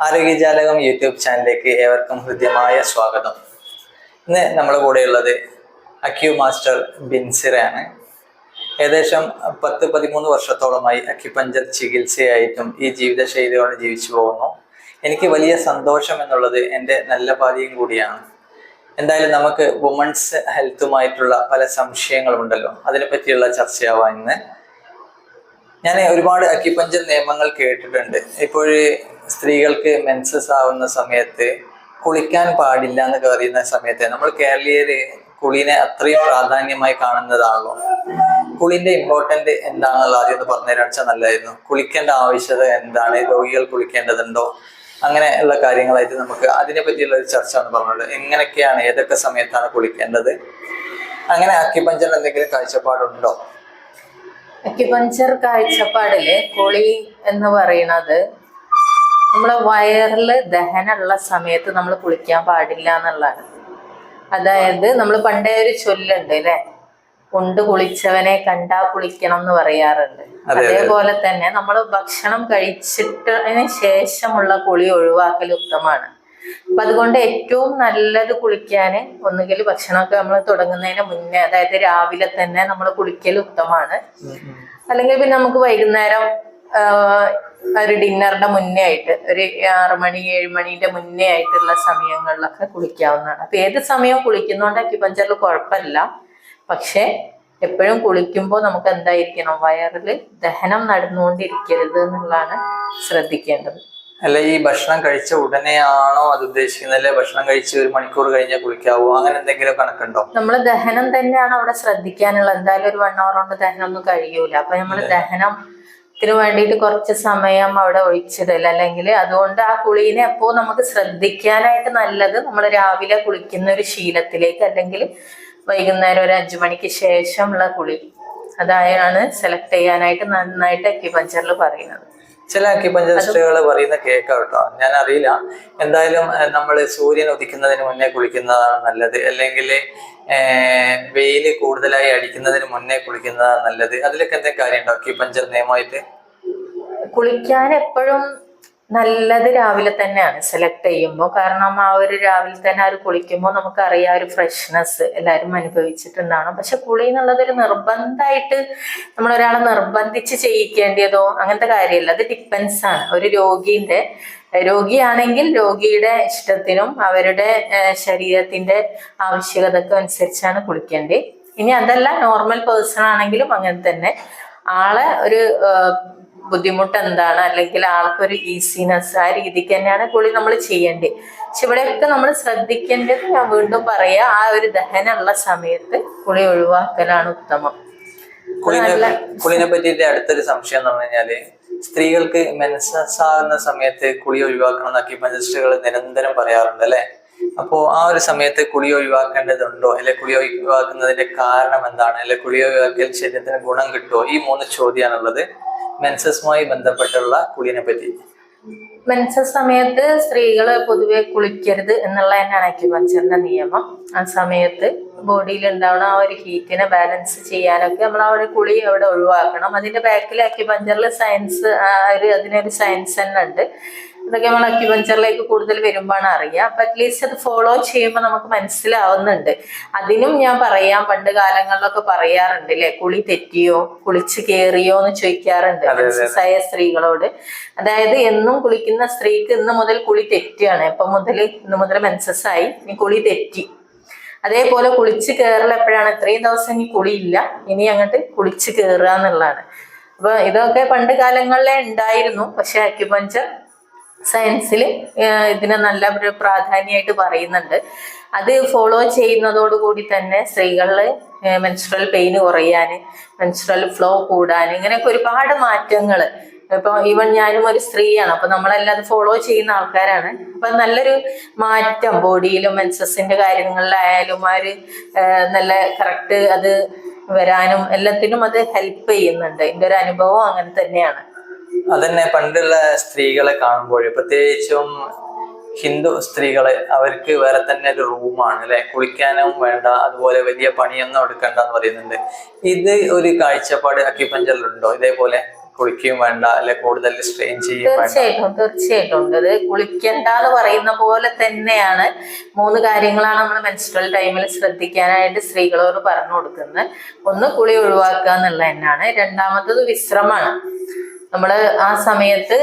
ആരോഗ്യജാലകം YouTube ചാനലിലേക്ക് ഏവർക്കും ഹൃദ്യമായ സ്വാഗതം. ഇന്ന് നമ്മുടെ കൂടെയുള്ളത് അക്യു മാസ്റ്റർ ബിൻസിറയാണ്. ഏകദേശം പത്ത് പതിമൂന്ന് വർഷത്തോളമായി അക്യുപഞ്ചർ ചികിത്സയായിട്ടും ഈ ജീവിതശൈലിയോടെ ജീവിച്ചു പോകുന്നു. എനിക്ക് വലിയ സന്തോഷം എന്നുള്ളത് എന്റെ നല്ല പാതിയും കൂടിയാണ്. എന്തായാലും നമുക്ക് വുമൺസ് ഹെൽത്തുമായിട്ടുള്ള പല സംശയങ്ങളുണ്ടല്ലോ. അതിനെപ്പറ്റിയുള്ള ചർച്ചയാവാം ഇന്ന്. ഞാൻ ഒരുപാട് അക്യുപഞ്ചർ നിയമങ്ങൾ കേട്ടിട്ടുണ്ട്. ഇപ്പോൾ സ്ത്രീകൾക്ക് മെൻസസ് ആവുന്ന സമയത്ത് കുളിക്കാൻ പാടില്ല എന്ന് പറയുന്ന സമയത്ത് നമ്മൾ കേരളീയര് കുളിനെ അത്രയും പ്രാധാന്യമായി കാണുന്നതാണല്ലോ. കുളിന്റെ ഇമ്പോർട്ടന്റ് എന്താണെന്നുള്ള ആദ്യം ഒന്ന് പറഞ്ഞു നല്ലതായിരുന്നു. കുളിക്കേണ്ട ആവശ്യത എന്താണ്? രോഗികൾ കുളിക്കേണ്ടതുണ്ടോ? അങ്ങനെ ഉള്ള കാര്യങ്ങളായിട്ട് നമുക്ക് അതിനെ പറ്റിയുള്ള ഒരു ചർച്ച എന്ന് പറഞ്ഞത് എങ്ങനെയൊക്കെയാണ് ഏതൊക്കെ സമയത്താണ് കുളിക്കേണ്ടത്? അങ്ങനെ അക്കിപ്പഞ്ചൽ എന്തെങ്കിലും കാഴ്ചപ്പാടുണ്ടോ? അക്യുപഞ്ചർ കാഴ്ചപ്പാടിൽ കുളി എന്ന് പറയുന്നത് നമ്മളെ വയറിൽ ദഹനമുള്ള സമയത്ത് നമ്മൾ കുളിക്കാൻ പാടില്ല എന്നുള്ളതാണ്. അതായത് നമ്മൾ പണ്ടേ ഒരു ചൊല്ലുണ്ട് അല്ലെ കൊണ്ട് കുളിച്ചവനെ കണ്ടാ കുളിക്കണം എന്ന് പറയാറുണ്ട്. അതേപോലെ തന്നെ നമ്മൾ ഭക്ഷണം കഴിച്ചിട്ടതിന് ശേഷമുള്ള കുളി ഒഴിവാക്കൽ ഉത്തമാണ് അപ്പൊ അതുകൊണ്ട് ഏറ്റവും നല്ലത് കുളിക്കാന് ഒന്നുകിൽ ഭക്ഷണമൊക്കെ നമ്മൾ തുടങ്ങുന്നതിന് മുന്നേ അതായത് രാവിലെ തന്നെ നമ്മൾ കുളിക്കൽ ഉത്തമമാണ്. അല്ലെങ്കിൽ പിന്നെ നമുക്ക് വൈകുന്നേരം ഒരു ഡിന്നറിന്റെ മുന്നേ ആയിട്ട് ഒരു ആറു മണി ഏഴ് മണിന്റെ മുന്നേ ആയിട്ടുള്ള സമയങ്ങളിലൊക്കെ കുളിക്കാവുന്നതാണ്. അപ്പൊ ഏത് സമയവും കുളിക്കുന്നോണ്ട് അക്യുപഞ്ചറിൽ കുഴപ്പമില്ല. പക്ഷെ എപ്പോഴും കുളിക്കുമ്പോൾ നമുക്ക് എന്തായിരിക്കണം? വയറിൽ ദഹനം നടന്നുകൊണ്ടിരിക്കരുത് എന്നുള്ളതാണ് ശ്രദ്ധിക്കേണ്ടത്. അല്ല ഈ ഭക്ഷണം കഴിച്ച ഉടനെയാണോ അത് ഉദ്ദേശിക്കുന്നത്? അല്ലെ ഭക്ഷണം കഴിച്ച് ഒരു മണിക്കൂർ കഴിഞ്ഞാൽ കുളിക്കാവോ? അങ്ങനെ എന്തെങ്കിലും കണക്കുണ്ടോ? നമ്മൾ ദഹനം തന്നെയാണ് അവിടെ ശ്രദ്ധിക്കാനുള്ളത്? എന്തായാലും ഒരു വൺ അവർ കൊണ്ട് ദഹനം ഒന്നും കഴിയൂല. അപ്പൊ നമ്മൾ ദഹനത്തിന് വേണ്ടിയിട്ട് കുറച്ച് സമയം അവിടെ ഒഴിച്ചിടൽ അല്ലെങ്കിൽ അതുകൊണ്ട് ആ കുളീനെ എപ്പോ നമുക്ക് ശ്രദ്ധിക്കാനായിട്ട് നല്ലത് നമ്മൾ രാവിലെ കുളിക്കുന്ന ഒരു ശീലത്തിലേക്ക് അല്ലെങ്കിൽ വൈകുന്നേരം ഒരു അഞ്ചു മണിക്ക് ശേഷമുള്ള കുളി. അതായാണ് സെലക്ട് ചെയ്യാനായിട്ട് നന്നായിട്ട് അക്യുപഞ്ചറിൽ പറയുന്നത്. ചില അക്യുപഞ്ചറിസ്റ്റുകൾ പറയുന്ന കേൾക്കാം കേട്ടോ ഞാൻ അറിയില്ല എന്തായാലും നമ്മൾ സൂര്യൻ ഉദിക്കുന്നതിന് മുന്നേ കുളിക്കുന്നതാണ് നല്ലത്. അല്ലെങ്കിൽ വെയിൽ കൂടുതലായി അടിക്കുന്നതിന് മുന്നേ കുളിക്കുന്നതാണ് നല്ലത്. അതിലൊക്കെ എന്തെങ്കിലും കാര്യമുണ്ടോ അക്യുപഞ്ചർ നിയമമായിട്ട്? കുളിക്കാൻ എപ്പോഴും നല്ലത് രാവിലെ തന്നെയാണ് സെലക്ട് ചെയ്യുമ്പോൾ കാരണം ആ ഒരു രാവിലെ തന്നെ അവർ കുളിക്കുമ്പോൾ നമുക്കറിയാം ഒരു ഫ്രഷ്നെസ് എല്ലാവരും അനുഭവിച്ചിട്ടുണ്ടാണ് പക്ഷെ കുളി എന്നുള്ളത് ഒരു നിർബന്ധമായിട്ട് നമ്മൾ ഒരാളെ നിർബന്ധിച്ച് ചെയ്യിക്കേണ്ടതോ അങ്ങനത്തെ കാര്യമല്ല. അത് ഡിപ്പെൻസ് ആണ്. ഒരു രോഗീന്റെ രോഗിയാണെങ്കിൽ രോഗിയുടെ ഇഷ്ടത്തിനും അവരുടെ ശരീരത്തിന്റെ ആവശ്യകതക്കും അനുസരിച്ചാണ് കുളിക്കേണ്ടത്. ഇനി അതല്ല നോർമൽ പേഴ്സൺ ആണെങ്കിലും അങ്ങനെ തന്നെ. ആളെ ഒരു ബുദ്ധിമുട്ട് എന്താണ് അല്ലെങ്കിൽ ആൾക്കൊരു ഈസിനെസ് ആ രീതിക്ക് തന്നെയാണ് കുളി നമ്മൾ ചെയ്യേണ്ടത് പക്ഷെ ഇവിടെയൊക്കെ നമ്മൾ ശ്രദ്ധിക്കേണ്ടത് ഞാൻ വീണ്ടും പറയാ ആ ഒരു ദഹനമുള്ള സമയത്ത് കുളി ഒഴിവാക്കലാണ് ഉത്തമം. കുളിനെ പറ്റിയിട്ട് അടുത്തൊരു സംശയം എന്ന് പറഞ്ഞു കഴിഞ്ഞാൽ സ്ത്രീകൾക്ക് മെൻസസ് ആകുന്ന സമയത്ത് കുളി ഒഴിവാക്കണം എന്നൊക്കെ അക്യുപഞ്ചറിസ്റ്റുകൾ നിരന്തരം പറയാറുണ്ട് അല്ലെ? അപ്പോ ആ ഒരു സമയത്ത് കുളി ഒഴിവാക്കേണ്ടതുണ്ടോ? അല്ലെ കുളി ഒഴിവാക്കുന്നതിന്റെ കാരണം എന്താണ്? അല്ലെ കുളി ഒഴിവാക്കിയാൽ ശരീരത്തിന് ഗുണം കിട്ടുമോ ഈ മൂന്ന് ചോദ്യമാണുള്ളത്. മെൻസസുമായി ബന്ധപ്പെട്ടുള്ള കുളിനെ പറ്റി മെൻസസ് സമയത്ത് സ്ത്രീകൾ പൊതുവെ കുളിക്കരുത് എന്നുള്ള തന്നെയാണ് അക്യുപഞ്ചറിന്റെ നിയമം. ആ സമയത്ത് ബോഡിയിൽ ഉണ്ടാവുന്ന ആ ഒരു ഹീറ്റിനെ ബാലൻസ് ചെയ്യാനൊക്കെ നമ്മൾ ആ ഒരു കുളി അവിടെ ഒഴിവാക്കണം. അതിന്റെ ബാക്കിൽ അക്യുപഞ്ചറിൽ സയൻസ് ഒരു അതിനൊരു സയൻസ് തന്നെ ഉണ്ട്. ഇതൊക്കെ നമ്മൾ അക്യുപഞ്ചറിലേക്ക് കൂടുതൽ വരുമ്പോഴാണ് അറിയുക. അപ്പൊ അറ്റ്ലീസ്റ്റ് അത് ഫോളോ ചെയ്യുമ്പോൾ നമുക്ക് മനസ്സിലാവുന്നുണ്ട്. അതിനും ഞാൻ പറയാം പണ്ട് കാലങ്ങളിലൊക്കെ പറയാറുണ്ട് അല്ലെ കുളി തെറ്റിയോ? കുളിച്ച് കേറിയോ എന്ന് ചോദിക്കാറുണ്ട് ആയ സ്ത്രീകളോട്. അതായത് എന്നും കുളിക്കുന്ന സ്ത്രീക്ക് ഇന്ന് മുതൽ കുളി തെറ്റിയാണ്. ഇപ്പൊ മുതൽ ഇന്ന് മുതൽ മെൻസസ്സായി ഇനി കുളി തെറ്റി. അതേപോലെ കുളിച്ച് കയറൽ എപ്പോഴാണ് ഇത്രയും ദിവസം ഇനി കുളിയില്ല. ഇനി അങ്ങോട്ട് കുളിച്ച് കയറുക എന്നുള്ളതാണ്. അപ്പൊ ഇതൊക്കെ പണ്ട് കാലങ്ങളിലേ ഉണ്ടായിരുന്നു. പക്ഷെ അക്യുപഞ്ചർ സയൻസിൽ ഇതിനെ നല്ല ഒരു പ്രാധാന്യമായിട്ട് പറയുന്നുണ്ട്. അത് ഫോളോ ചെയ്യുന്നതോടുകൂടി തന്നെ സ്ത്രീകളിൽ മെൻസ്ട്രൽ പെയിൻ കുറയാൻ മെൻസ്ട്രൽ ഫ്ലോ കൂടാൻ ഇങ്ങനെയൊക്കെ ഒരുപാട് മാറ്റങ്ങൾ ഇപ്പൊ ഈവൻ ഞാനും ഒരു സ്ത്രീയാണ് അപ്പൊ നമ്മളെല്ലാം അത് ഫോളോ ചെയ്യുന്ന ആൾക്കാരാണ്. അപ്പൊ നല്ലൊരു മാറ്റം ബോഡിയിലും മെൻസസിന്റെ കാര്യങ്ങളിലായാലും ആ ഒരു നല്ല കറക്റ്റ് അത് വരാനും എല്ലാത്തിനും അത് ഹെൽപ്പ് ചെയ്യുന്നുണ്ട്. എന്റെ ഒരു അനുഭവം അങ്ങനെ തന്നെയാണ്. അതന്നെ പണ്ടുള്ള സ്ത്രീകളെ കാണുമ്പോൾ പ്രത്യേകിച്ചും ഹിന്ദു സ്ത്രീകളെ അവർക്ക് വേറെ തന്നെ ഒരു റൂമാണ് അല്ലെ? കുളിക്കാനും വേണ്ട അതുപോലെ വലിയ പണിയൊന്നും എടുക്കണ്ട എന്ന് പറയുന്നുണ്ട്. ഇത് ഒരു കാഴ്ചപ്പാട് അക്യുപഞ്ചറിലുണ്ടോ ഇതേപോലെ കുളിക്കുകയും വേണ്ട അല്ലെ കൂടുതൽ സ്ട്രെയിൻ ചെയ്യും തീർച്ചയായിട്ടും തീർച്ചയായിട്ടും അത് കുളിക്കണ്ട എന്ന് പറയുന്ന പോലെ തന്നെയാണ് മൂന്ന് കാര്യങ്ങളാണ് നമ്മൾ മെൻസ്ട്രൽ ടൈമിൽ ശ്രദ്ധിക്കാനായിട്ട് സ്ത്രീകളോട് പറഞ്ഞു കൊടുക്കുന്നത്. ഒന്ന് കുളി ഒഴിവാക്കുക എന്നുള്ളത് തന്നെയാണ് രണ്ടാമത്തത് വിശ്രമമാണ്. നമ്മൾ ആ സമയത്ത്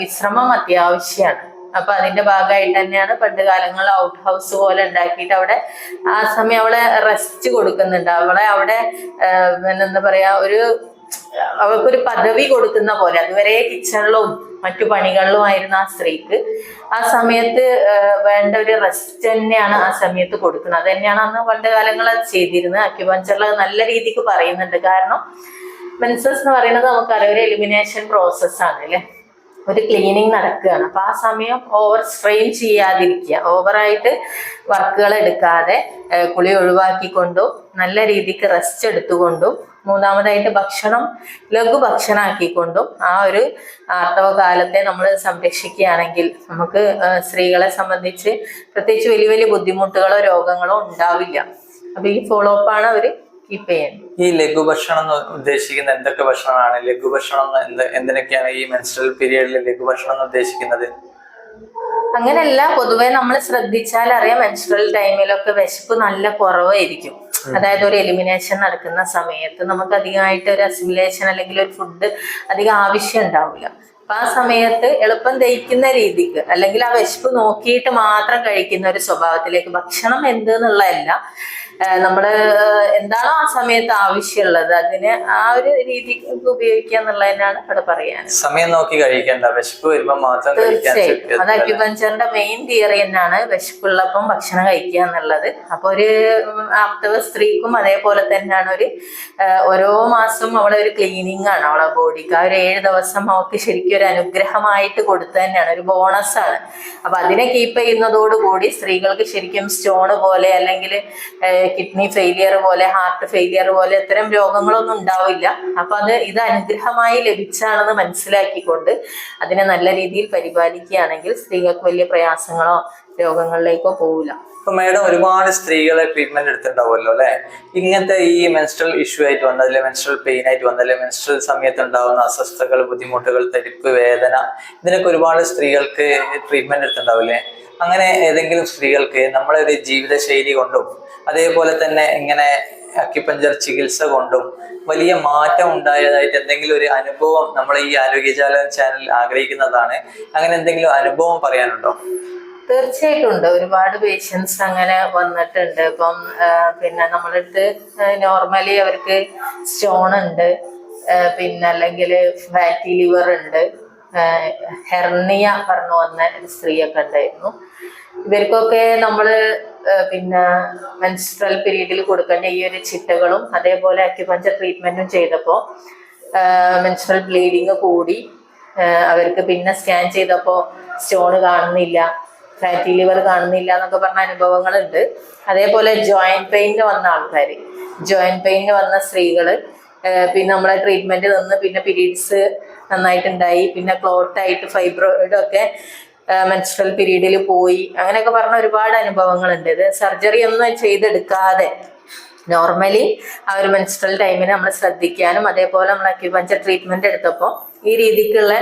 വിശ്രമം അത്യാവശ്യമാണ് അപ്പൊ അതിന്റെ ഭാഗമായിട്ട് തന്നെയാണ് പണ്ട് കാലങ്ങളിൽ ഔട്ട് ഹൗസ് പോലെ ഉണ്ടാക്കിയിട്ട് അവിടെ ആ സമയം അവളെ റെസ്റ്റ് കൊടുക്കുന്നുണ്ട്. അവളെ അവിടെ എന്താ പറയാ ഒരു അവൾക്കൊരു പദവി കൊടുക്കുന്ന പോലെ. അതുവരെ കിച്ചണിലും മറ്റു പണികളിലുമായിരുന്ന ആ സ്ത്രീക്ക് ആ സമയത്ത് വേണ്ട ഒരു റെസ്റ്റ് തന്നെയാണ് ആ സമയത്ത് കൊടുക്കുന്നത്. അത് തന്നെയാണ് അന്ന് പണ്ട് കാലങ്ങൾ ചെയ്തിരുന്നത്. അക്യുപഞ്ചറിൽ നല്ല രീതിക്ക് പറയുന്നുണ്ട്. കാരണം മെൻസസ് എന്ന് പറയുന്നത് നമുക്കറിയാം ഒരു എലിമിനേഷൻ പ്രോസസ്സാണ് അല്ലേ? ഒരു ക്ലീനിങ് നടക്കുകയാണ്. അപ്പൊ ആ സമയം ഓവർ സ്ട്രെയിൻ ചെയ്യാതിരിക്കുക. ഓവറായിട്ട് വർക്കുകൾ എടുക്കാതെ കുളി ഒഴിവാക്കിക്കൊണ്ടും നല്ല രീതിക്ക് റെസ്റ്റ് എടുത്തുകൊണ്ടും മൂന്നാമതായിട്ട് ഭക്ഷണം ലഘു ഭക്ഷണമാക്കിക്കൊണ്ടും ആ ഒരു ആർത്തവ കാലത്തെ നമ്മൾ സംരക്ഷിക്കുകയാണെങ്കിൽ നമുക്ക് സ്ത്രീകളെ സംബന്ധിച്ച് പ്രത്യേകിച്ച് വലിയ വലിയ ബുദ്ധിമുട്ടുകളോ രോഗങ്ങളോ ഉണ്ടാവില്ല. അപ്പൊ ഈ ഫോളോ അപ്പാണ് അവർ കീപ്പ് ഈ ലഘുഭക്ഷണം എന്ന് ഉദ്ദേശിക്കുന്ന എന്തൊക്കെ ഭക്ഷണമാണ്? ലഘുഭക്ഷണം എന്ന് എന്ത് എന്തിനൊക്കെയാണ് ഈ മെൻസ്ട്രൽ പീരിയഡിൽ ലഘുഭക്ഷണം എന്ന് ഉദ്ദേശിക്കുന്നത്? അങ്ങനെയല്ല പൊതുവെ നമ്മൾ ശ്രദ്ധിച്ചാൽ അറിയാം മെൻസ്ട്രൽ ടൈമിലൊക്കെ വിശപ്പ് നല്ല കുറവായിരിക്കും. അതായത് ഒരു എലിമിനേഷൻ നടക്കുന്ന സമയത്ത് നമുക്ക് അധികമായിട്ട് ഒരു അസിമുലേഷൻ അല്ലെങ്കിൽ ഒരു ഫുഡ് അധികം ആവശ്യം ഉണ്ടാവില്ല. അപ്പൊ ആ സമയത്ത് എളുപ്പം ദഹിക്കുന്ന രീതിക്ക് അല്ലെങ്കിൽ ആ വിശപ്പ് നോക്കിയിട്ട് മാത്രം കഴിക്കുന്ന ഒരു സ്വഭാവത്തിലേക്ക് ഭക്ഷണം എന്ത് എന്നുള്ളതല്ല നമ്മൾ എന്താണോ ആ സമയത്ത് ആവശ്യമുള്ളത്? അതിന് ആ ഒരു രീതിക്ക് ഉപയോഗിക്കുക എന്നുള്ളതിനാണ് ഇവിടെ പറയാൻ സമയം നോക്കി കഴിക്കേണ്ട. വിശപ്പ് വരുമ്പോൾ മാത്രം തീർച്ചയായും അത് അക്യുപഞ്ചറിന്റെ മെയിൻ തിയറി തന്നെയാണ്. വിശപ്പുള്ളപ്പം ഭക്ഷണം കഴിക്കുക എന്നുള്ളത്. അപ്പൊ ഒരു ആപ്തവ സ്ത്രീക്കും അതേപോലെ തന്നെയാണ് ഒരു ഓരോ മാസം അവളെ ഒരു ക്ലീനിങ് ആണ്. അവളെ ബോഡിക്ക് ആ ഒരു ഏഴ് ദിവസം അവൾക്ക് ശരിക്കും ഒരു അനുഗ്രഹമായിട്ട് കൊടുത്തു തന്നെയാണ്. ഒരു ബോണസ് ആണ്. അപ്പൊ അതിനെ കീപ്പ് ചെയ്യുന്നതോടുകൂടി സ്ത്രീകൾക്ക് ശരിക്കും സ്റ്റോണ് പോലെ അല്ലെങ്കിൽ കിഡ്നി ഫെയിലിയർ പോലെ ഹാർട്ട് ഫെയിലിയർ പോലെ ഇത്തരം രോഗങ്ങളൊന്നും ഉണ്ടാവില്ല. അപ്പൊ അത് ഇത് അനുഗ്രഹമായി ലഭിച്ചാണെന്ന് മനസ്സിലാക്കിക്കൊണ്ട് അതിനെ നല്ല രീതിയിൽ പരിപാലിക്കുകയാണെങ്കിൽ സ്ത്രീകൾക്ക് വലിയ പ്രയാസങ്ങളോ രോഗങ്ങളിലേക്കോ പോവില്ല. ഇപ്പൊ മാഡം ഒരുപാട് സ്ത്രീകളെ ട്രീറ്റ്മെന്റ് എടുത്തിട്ടുണ്ടാവുമല്ലോ അല്ലെ? ഇങ്ങനത്തെ ഈ മെൻസ്ട്രൽ ഇഷ്യൂ ആയിട്ട് വന്നതിലെ മെൻസ്ട്രൽ പെയിൻ ആയിട്ട് വന്നതിലെ മെൻസ്ട്രൽ സമയത്ത് ഉണ്ടാവുന്ന അസ്വസ്ഥതകൾ ബുദ്ധിമുട്ടുകൾ തരിപ്പ് വേദന ഇതിനൊക്കെ ഒരുപാട് സ്ത്രീകൾക്ക് ട്രീറ്റ്മെന്റ് എടുത്തിട്ടുണ്ടാവില്ലേ? അങ്ങനെ ഏതെങ്കിലും സ്ത്രീകൾക്ക് നമ്മളെ ഒരു ജീവിതശൈലി കൊണ്ടും അതേപോലെ തന്നെ ഇങ്ങനെ അക്യുപഞ്ചർ ചികിത്സ കൊണ്ടും വലിയ മാറ്റം ഉണ്ടായതായിട്ട് എന്തെങ്കിലും ഒരു അനുഭവം നമ്മൾ ഈ ആരോഗ്യജാലകം ചാനൽ ആഗ്രഹിക്കുന്നതാണ്. അങ്ങനെ എന്തെങ്കിലും അനുഭവം പറയാനുണ്ടോ? തീർച്ചയായിട്ടും ഉണ്ട്. ഒരുപാട് പേഷ്യൻസ് അങ്ങനെ വന്നിട്ടുണ്ട്. ഇപ്പം പിന്നെ നമ്മളടുത്ത് നോർമലി അവർക്ക് സ്റ്റോൺ ഉണ്ട്. പിന്നെ അല്ലെങ്കിൽ ഫാറ്റി ലിവർ ഉണ്ട്. ഹെർണിയ പറഞ്ഞു വന്ന സ്ത്രീയൊക്കെ ഉണ്ടായിരുന്നു. ഇവർക്കൊക്കെ നമ്മൾ പിന്നെ മെൻസ്ട്രൽ പീരീഡിൽ കൊടുക്കേണ്ട ഈ ഒരു ചിട്ടകളും അതേപോലെ അക്യുപഞ്ചർ ട്രീറ്റ്മെന്റും ചെയ്തപ്പോൾ മെൻസ്ട്രൽ ബ്ലീഡിങ് കൂടി അവർക്ക് പിന്നെ സ്കാൻ ചെയ്തപ്പോൾ സ്റ്റോൺ കാണുന്നില്ല. ഫാറ്റി ലിവർ കാണുന്നില്ല എന്നൊക്കെ പറഞ്ഞ അനുഭവങ്ങളുണ്ട്. അതേപോലെ ജോയിന്റ് പെയിന് വന്ന ആൾക്കാർ ജോയിന്റ് പെയിന് വന്ന സ്ത്രീകൾ പിന്നെ നമ്മളെ ട്രീറ്റ്മെന്റ് നിന്ന് പിന്നെ പീരീഡ്സ് നന്നായിട്ടുണ്ടായി. പിന്നെ ക്ലോട്ടായിട്ട് ഫൈബ്രോയിഡ് ഒക്കെ മെൻസ്ട്രൽ പീരീഡിൽ പോയി. അങ്ങനെയൊക്കെ പറഞ്ഞ ഒരുപാട് അനുഭവങ്ങളുണ്ട്. ഇത് സർജറി ഒന്നും ചെയ്തെടുക്കാതെ നോർമലി ആ ഒരു മെൻസ്ട്രൽ ടൈമിന് നമ്മൾ ശ്രദ്ധിക്കാനും അതേപോലെ നമ്മൾ അക്യുപഞ്ചർ ട്രീറ്റ്മെന്റ് എടുത്തപ്പോൾ ഈ രീതിക്കുള്ള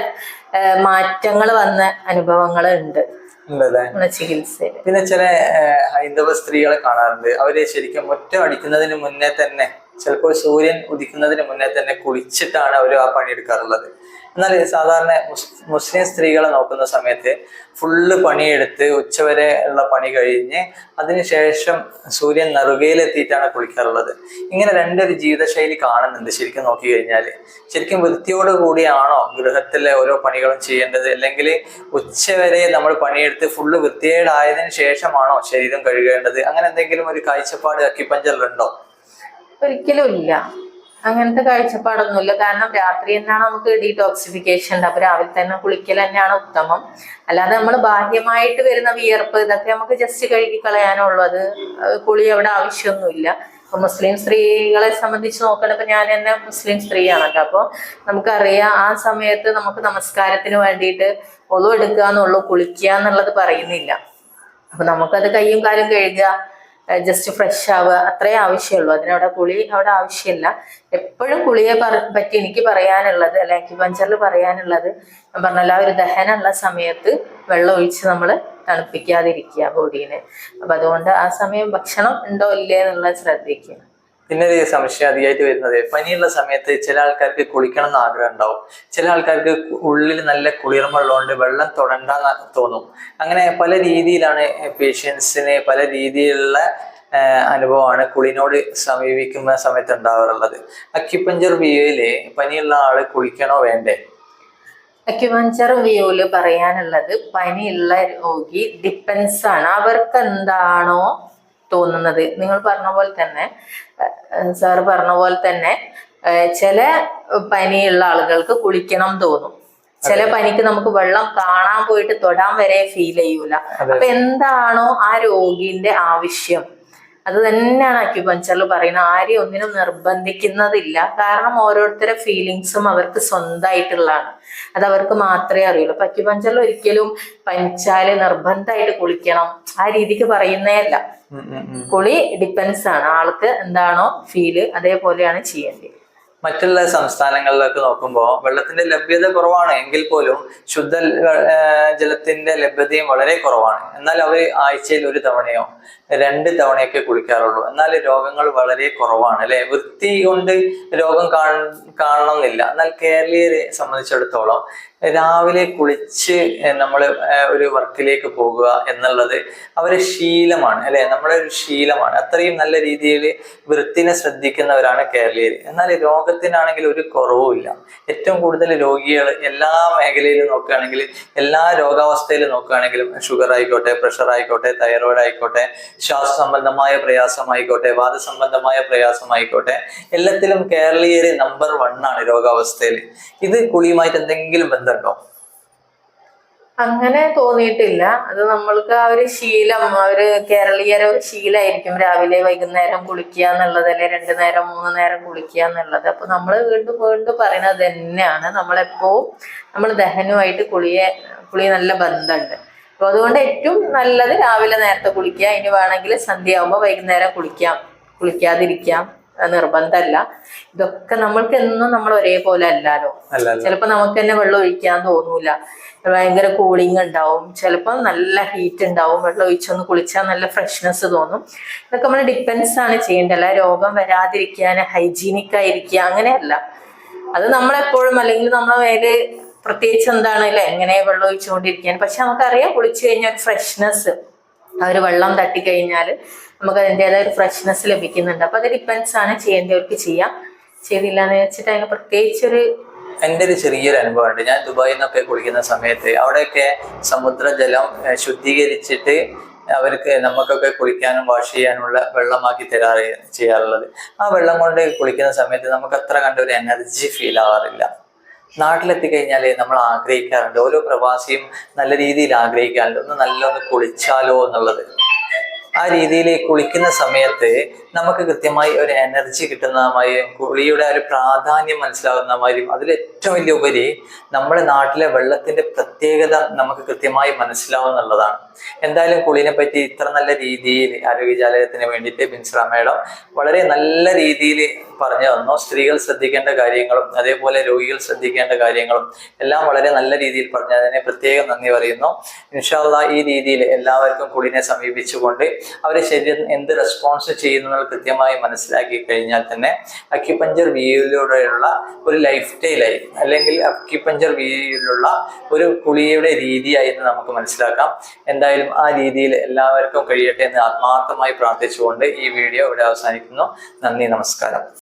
മാറ്റങ്ങൾ വന്ന അനുഭവങ്ങൾ ഉണ്ട് നമ്മുടെ ചികിത്സയിൽ. പിന്നെ ചില ഹൈന്ദവ സ്ത്രീകളെ കാണാറുണ്ട്. അവർ ശരിക്കും ഒറ്റ അടിക്കുന്നതിന് മുന്നേ തന്നെ ചിലപ്പോൾ സൂര്യൻ ഉദിക്കുന്നതിന് മുന്നേ തന്നെ കുളിച്ചിട്ടാണ് അവർ ആ പണിയെടുക്കാറുള്ളത്. എന്നാൽ സാധാരണ മുസ് മുസ്ലിം സ്ത്രീകളെ നോക്കുന്ന സമയത്ത് ഫുള്ള് പണിയെടുത്ത് ഉച്ചവരെ ഉള്ള പണി കഴിഞ്ഞ് അതിനുശേഷം സൂര്യൻ നെറുകയിലെത്തിയിട്ടാണ് കുളിക്കാറുള്ളത്. ഇങ്ങനെ രണ്ടൊരു ജീവിതശൈലി കാണുന്നുണ്ട് ശരിക്കും നോക്കി കഴിഞ്ഞാൽ ശരിക്കും വൃത്തിയോട് കൂടിയാണോ ഗൃഹത്തിലെ ഓരോ പണികളും ചെയ്യേണ്ടത്? അല്ലെങ്കിൽ ഉച്ചവരെ നമ്മൾ പണിയെടുത്ത് ഫുള്ള് വൃത്തികേടായതിനു ശേഷമാണോ ശരീരം കഴുകേണ്ടത്? അങ്ങനെ എന്തെങ്കിലും ഒരു കാഴ്ചപ്പാട് അക്കിപ്പഞ്ചറിലുണ്ടോ? ഒരിക്കലും ഇല്ല. അങ്ങനത്തെ കാഴ്ചപ്പാടൊന്നുമില്ല. കാരണം രാത്രി തന്നെയാണ് നമുക്ക് ഡീടോക്സിഫിക്കേഷൻ ഉണ്ട്. അപ്പൊ രാവിലെ തന്നെ കുളിക്കൽ തന്നെയാണ് ഉത്തമം. അല്ലാതെ നമ്മൾ ബാഹ്യമായിട്ട് വരുന്ന വിയർപ്പ് ഇതൊക്കെ നമുക്ക് ജസ്റ്റ് കഴുകി കളയാനുള്ളൂ അത് കുളി അവിടെ ആവശ്യമൊന്നുമില്ല. അപ്പൊ മുസ്ലിം സ്ത്രീകളെ സംബന്ധിച്ച് നോക്കണപ്പോ ഞാൻ തന്നെ മുസ്ലിം സ്ത്രീയാണല്ലോ. അപ്പോൾ നമുക്കറിയാം ആ സമയത്ത് നമുക്ക് നമസ്കാരത്തിന് വേണ്ടിയിട്ട് ഒതു എടുക്കുക എന്നുള്ളൂ കുളിക്കുക എന്നുള്ളത് പറയുന്നില്ല. അപ്പൊ നമുക്കത് കയ്യും കാലും കഴുകുക ജസ്റ്റ് ഫ്രഷ് ആവുക അത്രേ ആവശ്യമുള്ളൂ. അതിനവിടെ കുളി അവിടെ ആവശ്യമില്ല. എപ്പോഴും കുളിയെ പറ- പറ്റി എനിക്ക് പറയാനുള്ളത് അല്ലെ അക്യുപഞ്ചറിൽ പറയാനുള്ളത് ഞാൻ പറഞ്ഞല്ലോ ആ ഒരു ദഹനമുള്ള സമയത്ത് വെള്ളം ഒഴിച്ച് നമ്മൾ തണുപ്പിക്കാതിരിക്കുക ബോഡീനെ. അപ്പം അതുകൊണ്ട് ആ സമയം ഭക്ഷണം ഉണ്ടോ ഇല്ലേ എന്നുള്ളത് ശ്രദ്ധിക്കുക. പിന്നെ ഒരു സംശയം അധികമായിട്ട് വരുന്നത്. പനിയുള്ള സമയത്ത് ചില ആൾക്കാർക്ക് കുളിക്കണം എന്ന് ആഗ്രഹം ഉണ്ടാവും. ചില ആൾക്കാർക്ക് ഉള്ളിൽ നല്ല കുളിർമ ഉള്ളതുകൊണ്ട് വെള്ളം തൊടണ്ടെന്ന് തോന്നും. അങ്ങനെ പല രീതിയിലാണ് പേഷ്യൻസിന് പല രീതിയിലുള്ള അനുഭവമാണ് കുളിനോട് സമീപിക്കുന്ന സമയത്ത് ഉണ്ടാവാറുള്ളത്. അക്യുപഞ്ചർ വ്യൂയിൽ പനിയുള്ള ആൾ കുളിക്കണോ വേണ്ടേ? അക്യുപഞ്ചർ വ്യൂൽ പറയാനുള്ളത് പനിയുള്ള രോഗി ഡിപ്പെൻസ് ആണ് അവർക്ക് എന്താണോ തോന്നുന്നത്. നിങ്ങൾ പറഞ്ഞ പോലെ തന്നെ സാറ് പറഞ്ഞ പോലെ തന്നെ ചില പനിയുള്ള ആളുകൾക്ക് കുളിക്കണം തോന്നും. ചില പനിക്ക് നമുക്ക് വെള്ളം കാണാൻ പോയിട്ട് തൊടാൻ വരെ ഫീൽ ചെയ്യൂല. അപ്പൊ എന്താണോ ആ രോഗിന്റെ ആവശ്യം. അത് തന്നെയാണ് അക്യുപഞ്ചറിൽ പറയുന്നത് ആരെയും ഒന്നിനും നിർബന്ധിക്കുന്നതില്ല. കാരണം ഓരോരുത്തരുടെ ഫീലിങ്സും അവർക്ക് സ്വന്തമായിട്ടുള്ളതാണ്. അത് അവർക്ക് മാത്രമേ അറിയുള്ളൂ. അപ്പൊ അക്യുപഞ്ചറിൽ ഒരിക്കലും പനിച്ചാൽ നിർബന്ധമായിട്ട് കുളിക്കണം. ആ രീതിക്ക് പറയുന്നേ അല്ല. കുളി ഡിപ്പെൻസ് ആണ്. ആൾക്ക് എന്താണോ ഫീൽ അതേപോലെയാണ് ചെയ്യേണ്ടത്. മറ്റുള്ള സംസ്ഥാനങ്ങളിലൊക്കെ നോക്കുമ്പോൾ വെള്ളത്തിന്റെ ലഭ്യത കുറവാണ്. എങ്കിൽ പോലും ശുദ്ധ ജലത്തിന്റെ ലഭ്യതയും വളരെ കുറവാണ്. എന്നാൽ അവർ ആഴ്ചയിൽ ഒരു തവണയോ രണ്ട് തവണയൊക്കെ കുളിക്കാറുള്ളൂ. എന്നാൽ രോഗങ്ങൾ വളരെ കുറവാണ് അല്ലെ? വൃത്തി കൊണ്ട് രോഗം കാണ- കാണണമെന്നില്ല. എന്നാൽ കേരളീയരെ സംബന്ധിച്ചിടത്തോളം രാവിലെ കുളിച്ച് നമ്മൾ ഒരു വർക്കിലേക്ക് പോകുക എന്നുള്ളത് അവരെ ശീലമാണ് അല്ലെ? നമ്മുടെ ഒരു ശീലമാണ്. അത്രയും നല്ല രീതിയിൽ വൃത്തിനെ ശ്രദ്ധിക്കുന്നവരാണ് കേരളീയർ എന്നാൽ രോഗത്തിനാണെങ്കിൽ ഒരു കുറവുമില്ല ഏറ്റവും കൂടുതൽ രോഗികൾ എല്ലാ മേഖലയിലും നോക്കുകയാണെങ്കിൽ എല്ലാ രോഗാവസ്ഥയിലും നോക്കുകയാണെങ്കിലും ഷുഗർ ആയിക്കോട്ടെ പ്രഷർ ആയിക്കോട്ടെ തൈറോയിഡ് ആയിക്കോട്ടെ ശ്വാസ സംബന്ധമായ പ്രയാസമായിക്കോട്ടെ വാദസംബന്ധമായ പ്രയാസമായിക്കോട്ടെ എല്ലാത്തിലും കേരളീയർ നമ്പർ വൺ ആണ് രോഗാവസ്ഥയിൽ ഇത് കുളിയുമായിട്ട് എന്തെങ്കിലും ബന്ധമുണ്ടോ അങ്ങനെ തോന്നിയിട്ടില്ല. അത് നമ്മൾക്ക് ആ ഒരു ശീലം ആ ഒരു കേരളീയരെ ഒരു ശീലമായിരിക്കും രാവിലെ വൈകുന്നേരം കുളിക്കുക എന്നുള്ളത് അല്ലെ രണ്ടു നേരം മൂന്ന് നേരം കുളിക്കുക എന്നുള്ളത്. അപ്പൊ നമ്മൾ വീണ്ടും വീണ്ടും പറയുന്നത് തന്നെയാണ്. നമ്മളെപ്പോഴും നമ്മൾ ദഹനുമായിട്ട് കുളിയെ കുളി നല്ല ബന്ധമുണ്ട്. അപ്പൊ അതുകൊണ്ട് ഏറ്റവും നല്ലത് രാവിലെ നേരത്തെ കുളിക്കുക. ഇനി വേണമെങ്കിൽ സന്ധ്യ ആകുമ്പോൾ വൈകുന്നേരം കുളിക്കാം കുളിക്കാതിരിക്കാം. നിർബന്ധമല്ല. ഇതൊക്കെ നമ്മൾക്ക് എന്നും നമ്മൾ ഒരേപോലെ അല്ലല്ലോ. അല്ല അല്ല ചിലപ്പോൾ നമുക്ക് തന്നെ വെള്ളം ഒഴിക്കാൻ തോന്നൂല. ഭയങ്കര കൂളിംഗ് ഉണ്ടാവും. ചിലപ്പോൾ നല്ല ഹീറ്റ് ഉണ്ടാവും. വെള്ളം ഒഴിച്ചൊന്ന് കുളിച്ചാൽ നല്ല ഫ്രഷ്നെസ് തോന്നും. ഇതൊക്കെ നമ്മൾ ഡിപ്പെൻസ് ആണ് ചെയ്യേണ്ടത്. അല്ല രോഗം വരാതിരിക്കാൻ ഹൈജീനിക് ആയിരിക്കുക അങ്ങനെയല്ല. അത് നമ്മളെപ്പോഴും അല്ലെങ്കിൽ നമ്മളെ മേൽ പ്രത്യേകിച്ച് എന്താണ് അല്ലേ? എങ്ങനെ വെള്ളം ഒഴിച്ചുകൊണ്ടിരിക്കാൻ. പക്ഷെ നമുക്കറിയാം കുളിച്ചു കഴിഞ്ഞാൽ ഒരു ഫ്രഷ്നെസ് ഒരു വെള്ളം തട്ടിക്കഴിഞ്ഞാൽ നമുക്ക് അതിന്റെതായ ഒരു ഫ്രഷ്നെസ് ലഭിക്കുന്നുണ്ട്. അപ്പൊ അത് ഡിപ്പെൻസ് ആണ് ചെയ്യേണ്ടവർക്ക് ചെയ്യാം. ചെയ്തില്ല എന്ന് വെച്ചിട്ട് അതിന് പ്രത്യേകിച്ചൊരു എന്റെ ഒരു ചെറിയൊരു അനുഭവമുണ്ട്. ഞാൻ ദുബായിൽ നിന്നൊക്കെ കുളിക്കുന്ന സമയത്ത് അവിടെയൊക്കെ സമുദ്രജലം ജലം ശുദ്ധീകരിച്ചിട്ട് അവർക്ക് നമുക്കൊക്കെ കുളിക്കാനും വാഷ് ചെയ്യാനുള്ള വെള്ളമാക്കി തരാറ് ചെയ്യാറുള്ളത്. ആ വെള്ളം കൊണ്ട് കുളിക്കുന്ന സമയത്ത് നമുക്ക് അത്ര കണ്ട ഒരു എനർജി ഫീൽ ആവാറില്ല. നാട്ടിലെത്തിക്കഴിഞ്ഞാൽ നമ്മൾ ആഗ്രഹിക്കാറുണ്ട്. ഓരോ പ്രവാസിയും നല്ല രീതിയിൽ ആഗ്രഹിക്കാറുണ്ട്. ഒന്ന് നല്ലൊന്ന് കുളിച്ചാലോ എന്നുള്ളത്. ആ രീതിയിൽ കുളിക്കുന്ന സമയത്ത് നമുക്ക് കൃത്യമായി ഒരു എനർജി കിട്ടുന്നതുമായും കുളിയുടെ ഒരു പ്രാധാന്യം മനസ്സിലാകുന്നതുമായും അതിൽ ഏറ്റവും വലിയ ഉപരി നമ്മുടെ നാട്ടിലെ വെള്ളത്തിന്റെ പ്രത്യേകത നമുക്ക് കൃത്യമായി മനസ്സിലാവുന്നുള്ളതാണ് എന്തായാലും കുളിനെ പറ്റി ഇത്ര നല്ല രീതിയിൽ ആരോഗ്യജാലകത്തിന് വേണ്ടിയിട്ട് ബിൻസ്ര മേഡം വളരെ നല്ല രീതിയിൽ പറഞ്ഞു തന്നു. സ്ത്രീകൾ ശ്രദ്ധിക്കേണ്ട കാര്യങ്ങളും അതേപോലെ രോഗികൾ ശ്രദ്ധിക്കേണ്ട കാര്യങ്ങളും എല്ലാം വളരെ നല്ല രീതിയിൽ പറഞ്ഞു അതിനെ പ്രത്യേകം നന്ദി പറയുന്നു. ഇൻഷാല്ല ഈ രീതിയിൽ എല്ലാവർക്കും കുടിനെ സമീപിച്ചുകൊണ്ട് അവരുടെ ശരീരം എന്ത് റെസ്പോൺസ് ചെയ്യുന്നു കൃത്യമായി മനസ്സിലാക്കി കഴിഞ്ഞാൽ തന്നെ അക്യുപഞ്ചർ വ്യൂയിലൂടെയുള്ള ഒരു ലൈഫ് സ്റ്റൈലായി അല്ലെങ്കിൽ അക്യുപഞ്ചർ വീയിലുള്ള ഒരു കുളിയുടെ രീതിയായി എന്ന് നമുക്ക് മനസ്സിലാക്കാം. എന്തായാലും ആ രീതിയിൽ എല്ലാവർക്കും കഴിയട്ടെ എന്ന് ആത്മാർത്ഥമായി പ്രാർത്ഥിച്ചുകൊണ്ട് ഈ വീഡിയോ ഇവിടെ അവസാനിക്കുന്നു. നന്ദി നമസ്കാരം.